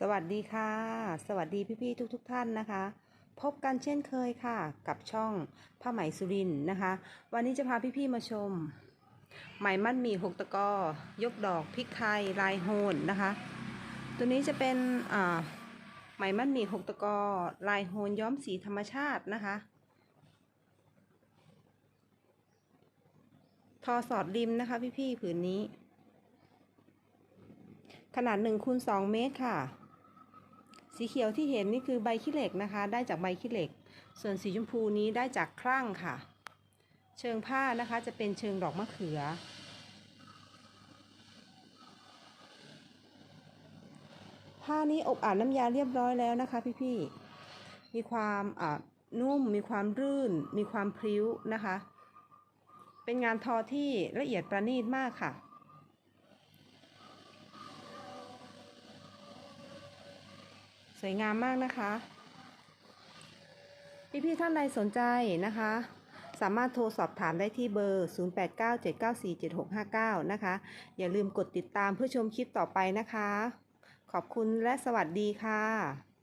สวัสดีค่ะ สวัสดีพี่ๆทุกๆทท่านนะคะ พบกันเช่นเคยค่ะ กับช่องผ้าไหมสุรินนะคะ วันนี้จะพาพี่ๆมาชม ไหมมัดหมี่หกตะกอยกดอกพริกไทยลายโฮนนะคะ ตัวนี้จะเป็นอ่าไหมมัดหมี่หกตะกอลายโฮนย้อมสีธรรมชาตินะคะทอสอดริมนะคะพี่ๆผืนนี้ ขนาด1คูณ2เมตรค่ะ สีเขียวที่เห็นนี่คือใบขี้เหล็กนะคะ ได้จากใบขี้เหล็ก ส่วนสีชมพูนี้ได้จากครั่งค่ะ เชิงผ้านะคะจะเป็นเชิงดอกมะเขือ ผ้านี้อบอาบน้ำยาเรียบร้อยแล้วนะคะพี่ๆมีความอ่านุ่มมีความรื่น มีความพริ้วนะคะ เป็นงานทอที่ละเอียดประณีตมากค่ะ วยงามมากนะคะ พี่ๆท่านใดสนใจนะคะ สามารถโทรสอบถามได้ที่เบอร์ 0897947659 นะคะ อย่าลืมกดติดตามเพื่อชมคลิปต่อไปนะคะ ขอบคุณและสวัสดีค่ะ